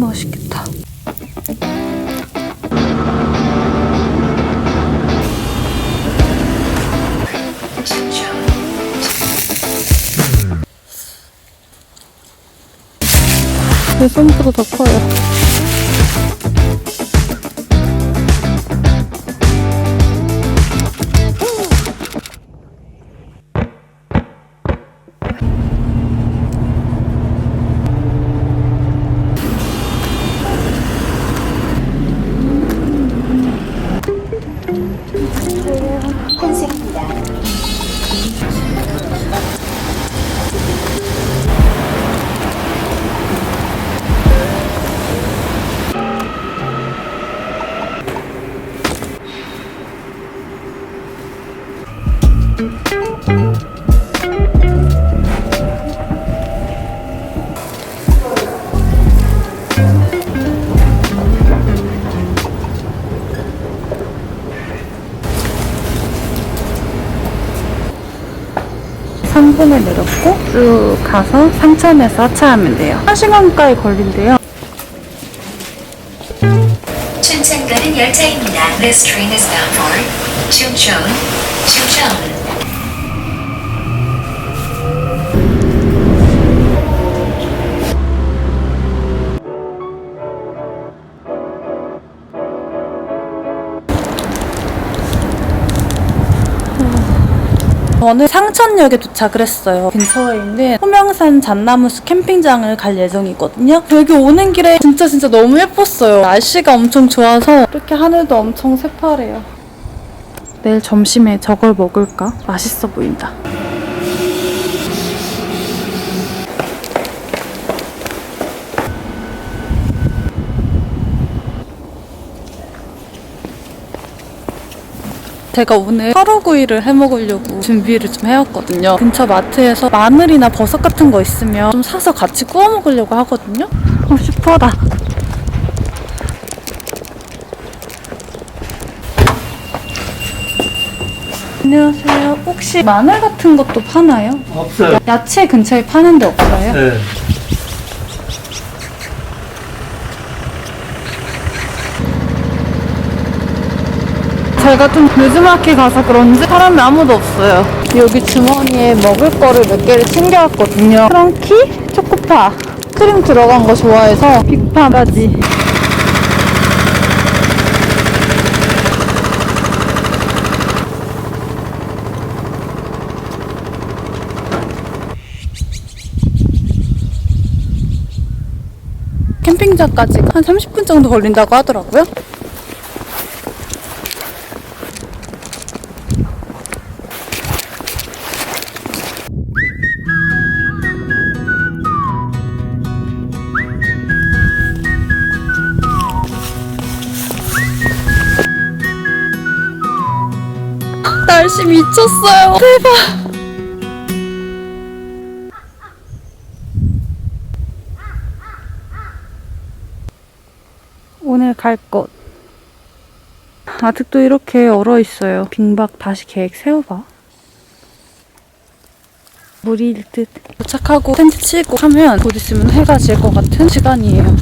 맛있겠다. 내 손보다 더 커요. 상분에 내렸고 쭉 가서 상천에서 하차하면 돼요. 1시간 가까이 걸린대요. 춘천 가는 열차입니다. This train is bound for 춘천. 저는 상천역에 도착을 했어요. 근처에 있는 호명산 잣나무숲 캠핑장을 갈 예정이거든요. 여기 오는 길에 진짜 진짜 너무 예뻤어요. 날씨가 엄청 좋아서 이렇게 하늘도 엄청 새파래요. 내일 점심에 저걸 먹을까? 맛있어 보인다. 제가 오늘 하루구이를 해 먹으려고 준비를 좀 해왔거든요. 근처 마트에서 마늘이나 버섯 같은 거 있으면 좀 사서 같이 구워 먹으려고 하거든요. 어, 슈퍼다. 안녕하세요. 혹시 마늘 같은 것도 파나요? 없어요. 야채 근처에 파는 데 없어요? 네. 제가 좀 늦음하게 가서 그런지 사람이 아무도 없어요. 여기 주머니에 먹을 거를 몇 개를 챙겨왔거든요. 프랑키, 초코파, 크림 들어간 거 좋아해서 빅파까지. 캠핑장까지 한 30분 정도 걸린다고 하더라고요. 미쳤어요. 대박. 오늘 갈 곳. 아직도 이렇게 얼어 있어요. 빙박 다시 계획 세워봐. 무리일 듯. 도착하고 텐트 치고 하면 곧 있으면 해가 질 것 같은 시간이에요.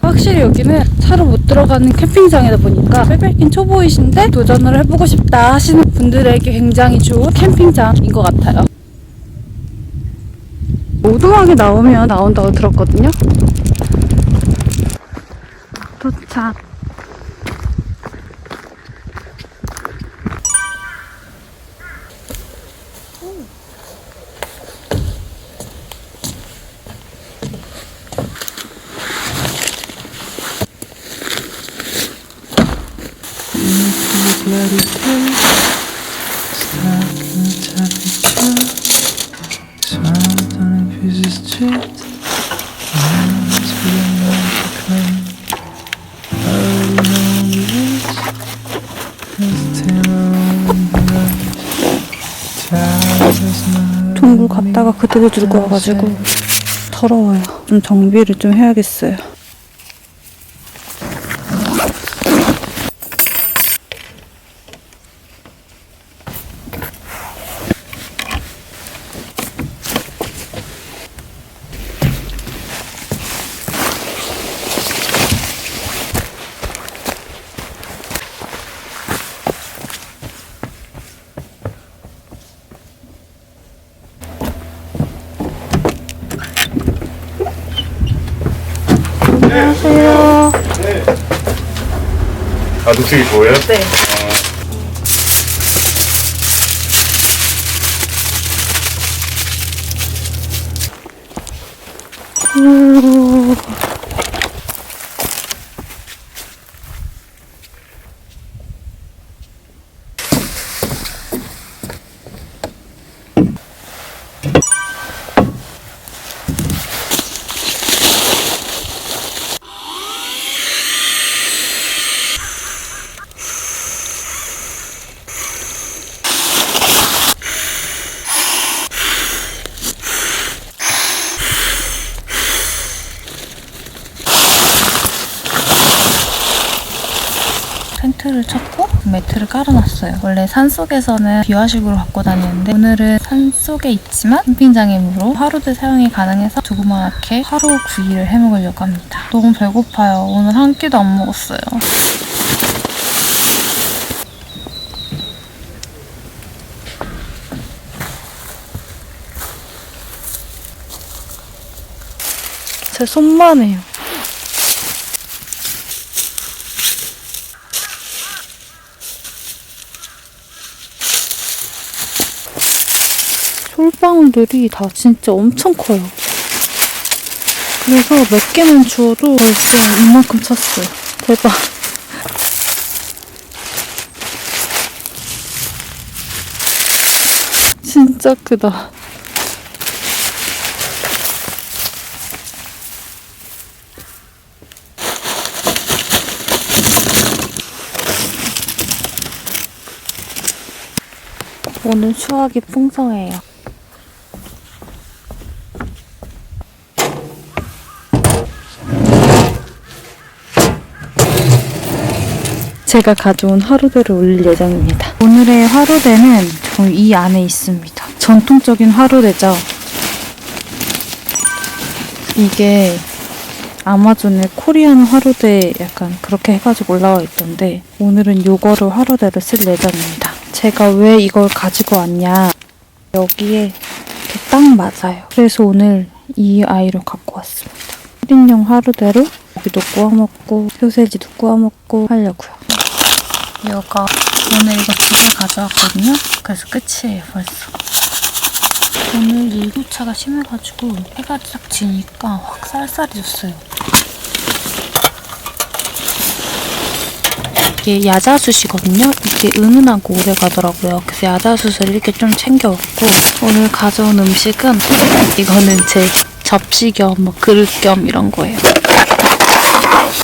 확실히 여기는 차로 못 들어가는 캠핑장이다 보니까 빼빼긴 초보이신데 도전을 해보고 싶다 하시는 분들에게 굉장히 좋은 캠핑장인 것 같아요. 오두막에 나오면 나온다고 들었거든요. 도착. 동굴 갔다가 그대로 들고 와가지고 더러워요. 좀 정비를 좀 해야겠어요. 아 녹색이 좋아요? 네. 오. 텐트를 쳤고 매트를 깔아놨어요. 원래 산속에서는 비화식으로 갖고 다니는데 오늘은 산속에 있지만 캠핑장 이므로 하루도 사용이 가능해서 조그맣게 하루 구이를 해먹으려고 합니다. 너무 배고파요. 오늘 한 끼도 안 먹었어요. 제 손만 해요. 솔방울들이 다 진짜 엄청 커요. 그래서 몇 개만 주워도 벌써 이만큼 찼어요. 대박. 진짜 크다. 오늘 수확이 풍성해요. 제가 가져온 화로대를 올릴 예정입니다. 오늘의 화로대는 이 안에 있습니다. 전통적인 화로대죠. 이게 아마존의 코리안 화로대 약간 그렇게 해가지고 올라와 있던데 오늘은 요거를 화로대로 쓸 예정입니다. 제가 왜 이걸 가지고 왔냐 여기에 딱 맞아요. 그래서 오늘 이 아이를 갖고 왔습니다. 1인용 화로대로 고기도 구워 먹고 소세지도 구워 먹고 하려고요. 이거 오늘 이거 두개 가져왔거든요. 그래서 끝이에요 벌써. 오늘 일교차가 심해가지고 해가 딱 지니까 확 쌀쌀해졌어요. 이게 야자숯이거든요. 이게 은은하고 오래 가더라고요. 그래서 야자숯을 이렇게 좀 챙겨왔고 오늘 가져온 음식은 이거는 제 접시 겸 뭐 그릇 겸 이런 거예요.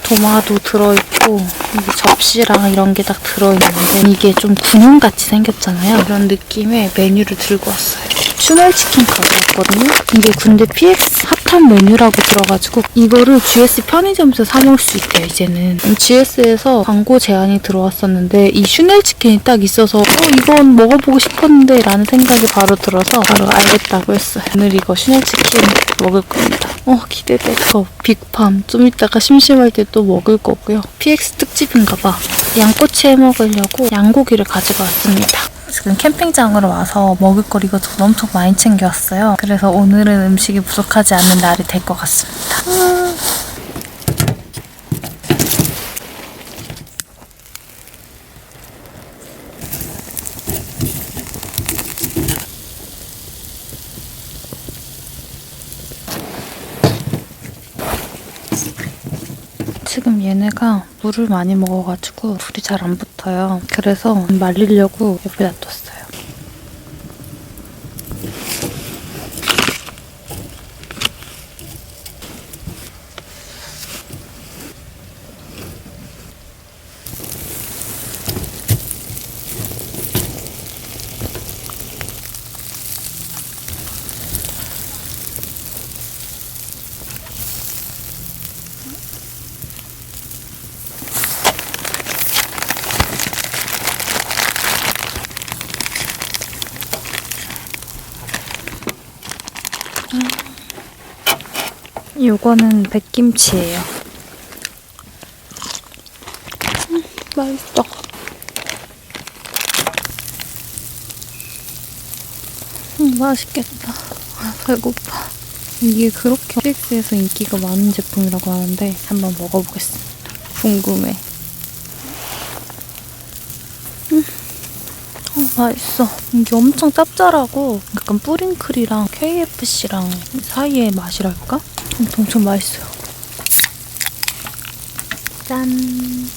도마도 들어있고 여기 접시랑 이런 게 딱 들어있는데 이게 좀 구멍같이 생겼잖아요. 이런 느낌의 메뉴를 들고 왔어요. 슈넬치킨 가져왔거든요. 이게 근데 PX 핫한 메뉴라고 들어가지고 이거를 GS 편의점에서 사 먹을 수 있대요, 이제는. GS에서 광고 제안이 들어왔었는데 이 슈넬치킨이 딱 있어서 어, 이건 먹어보고 싶었는데 라는 생각이 바로 들어서 바로 알겠다고 했어요. 오늘 이거 슈넬치킨 먹을 겁니다. 어, 기대돼. 저 빅팜. 좀 이따가 심심할 때 또 먹을 거고요. PX 특집인가 봐. 양꼬치 해 먹으려고 양고기를 가지고 왔습니다. 지금 캠핑장으로 와서 먹을거리가 전 엄청 많이 챙겨왔어요. 그래서 오늘은 음식이 부족하지 않는 날이 될 것 같습니다. 지금 얘네가 물을 많이 먹어가지고 불이 잘 안 붙어요. 그래서 말리려고 옆에 놔 요. 요거는 백김치예요. 음, 맛있어. 음, 맛있겠다. 아, 배고파. 이게 그렇게 KX에서 인기가 많은 제품이라고 하는데 한번 먹어보겠습니다. 궁금해. 음, 어, 맛있어. 이게 엄청 짭짤하고 약간 뿌링클이랑 KFC랑 사이의 맛이랄까? 엄청, 맛있어요. 짠.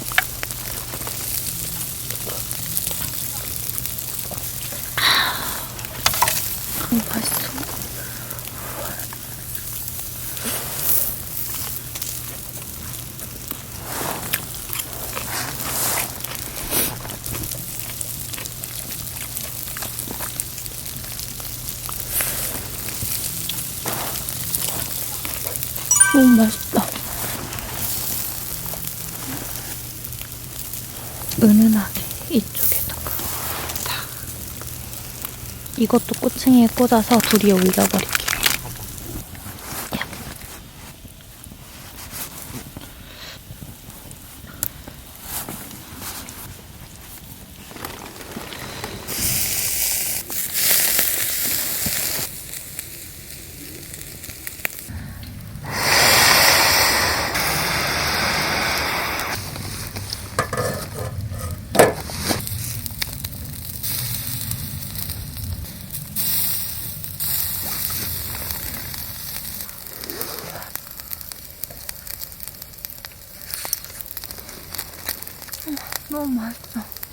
아, 맛있어. 너무 맛있다. 은은하게 이쪽에다가 탁. 이것도 꼬챙이에 꽂아서 둘 위에 올려버릴게요. 너무 맛있어.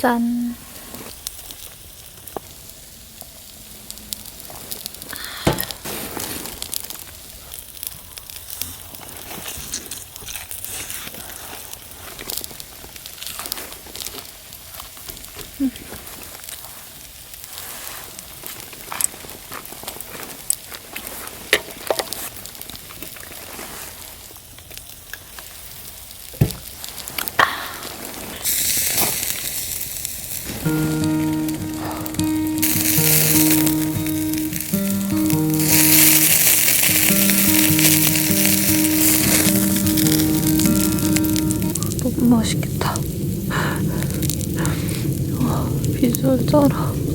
짠. 쩔어. 어,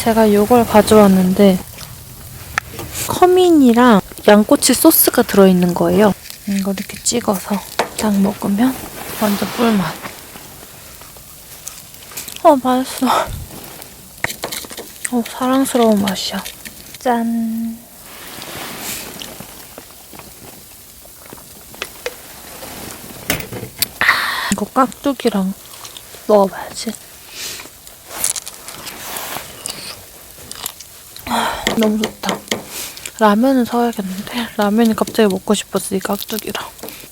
제가 이걸 가져왔는데 커민이랑 양꼬치 소스가 들어있는 거예요. 이걸 이렇게 찍어서 딱 먹으면 완전 꿀맛. 어, 맛있어. 어, 사랑스러운 맛이야. 짠. 아, 이거 깍두기랑 먹어봐야지. 너무 좋다. 라면은 사야겠는데 라면이 갑자기 먹고 이 깍두기랑.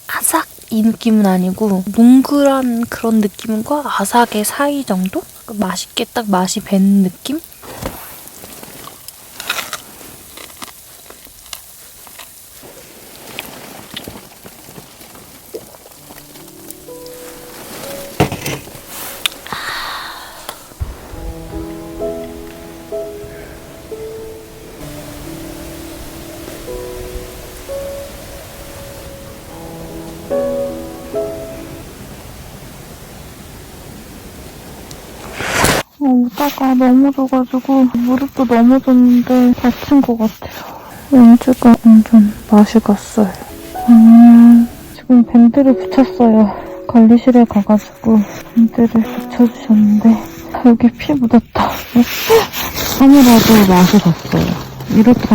아삭. 이 느낌은 아니고 뭉글한 그런 느낌과 아삭의 사이 정도? 맛있게 딱 맛이 밴 느낌? 오다가 넘어져가지고 무릎도 넘어졌는데 다친 것 같아요. 렌즈가 완전 맛이 갔어요. 음, 지금 밴드를 붙였어요. 관리실에 가가지고 밴드를 붙여주셨는데 여기 피 묻었다. 카메라도 맛이 갔어요. 이렇게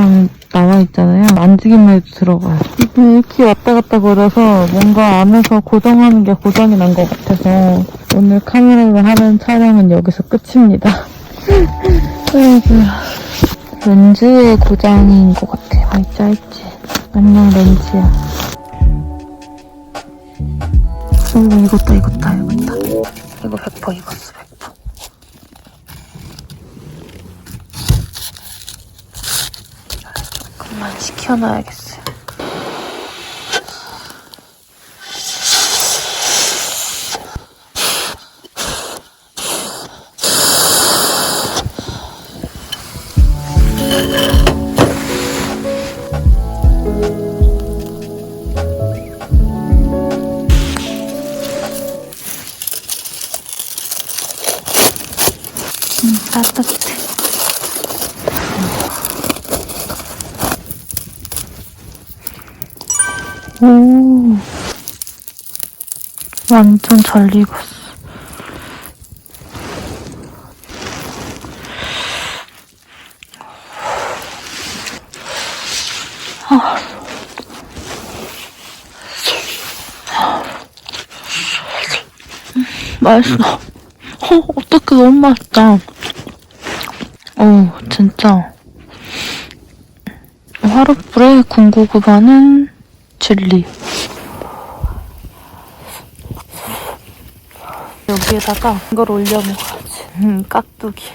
나와 있잖아요. 만지기만 해도 들어가요. 이게 이렇게 왔다 갔다 거려서 뭔가 안에서 고정하는 게 고장이 난 것 같아서 오늘 카메라로 하는 촬영은 여기서 끝입니다. 아이고 렌즈의 고장인 것 같아요. 아이 짧지. 안녕 렌즈야. 오 이거다 이거다 이거다. 이거 100% 입었어 legs. 오. 완전 잘 익었어. 맛있어. 어, 어떡해, 너무 맛있다. 어, 진짜. 화롯불에 군고구마는 젤리. 여기에다가 이걸 올려 먹어야지. 음, 깍두기.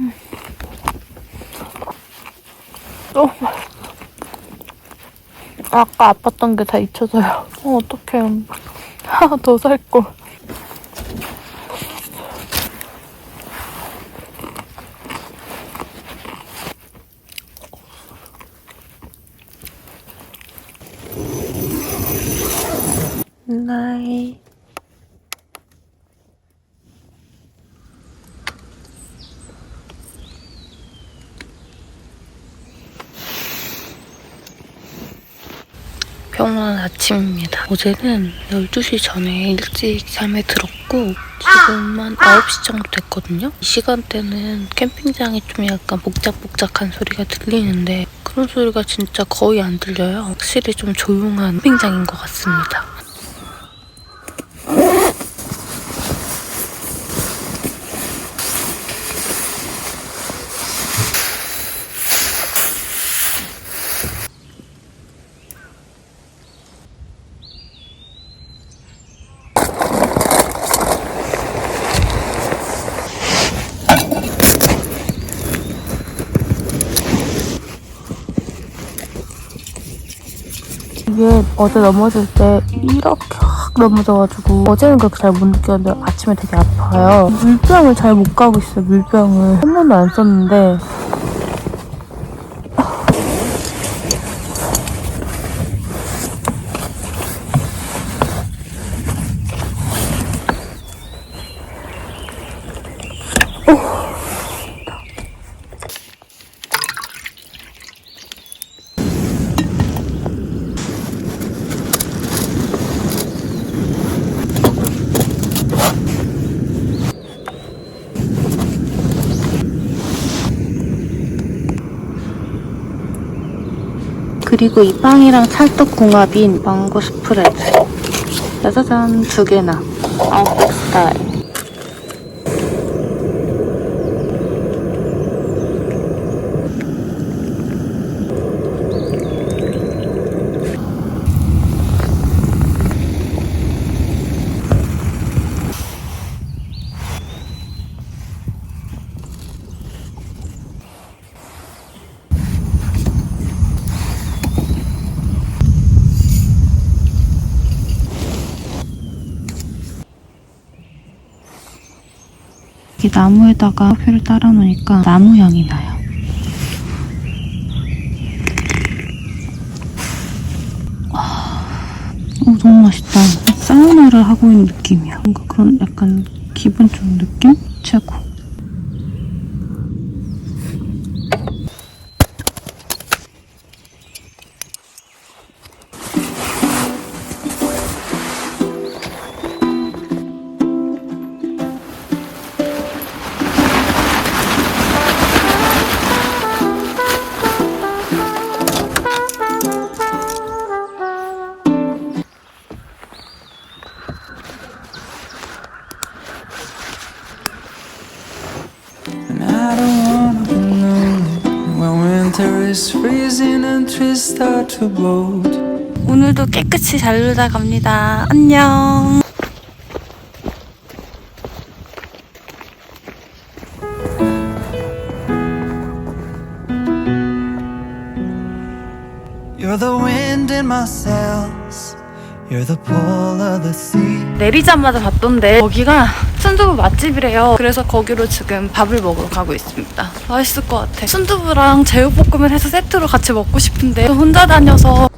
음. 맛있어. 아까 아팠던 게 다 잊혀져요. 어, 어떡해. 하나 더 살걸. 나이. 평온한 아침입니다. 어제는 12시 전에 일찍 잠에 들었고 지금은 9시 정도 됐거든요. 이 시간대는 캠핑장이 좀 약간 복작복작한 소리가 들리는데 그런 소리가 진짜 거의 안 들려요. 확실히 좀 조용한 캠핑장인 것 같습니다. 이게 어제 넘어질 때 이렇게 확 넘어져가지고 어제는 그렇게 잘 못 느꼈는데 아침에 되게 아파요. 물병을 잘 못 가고 있어요. 물병을 한 번도 안 썼는데 그리고 이 빵이랑 찰떡궁합인 망고 스프레드 짜자잔 두 개나. 아웃백 스타일 나무에다가 커피를 따라 놓으니까 나무 향이 나요. 어, 너무 맛있다. 사우나를 하고 있는 느낌이야. 뭔가 그런 약간 기분 좋은 느낌? 최고. 오늘도 깨끗이 잘 놀다 갑니다. 안녕. You're the wind in my sails. 내리자마자 봤던데 거기가 순두부 맛집이래요. 그래서 거기로 지금 밥을 먹으러 가고 있습니다. 맛있을 것 같아. 순두부랑 제육볶음을 해서 세트로 같이 먹고 싶은데 혼자 다녀서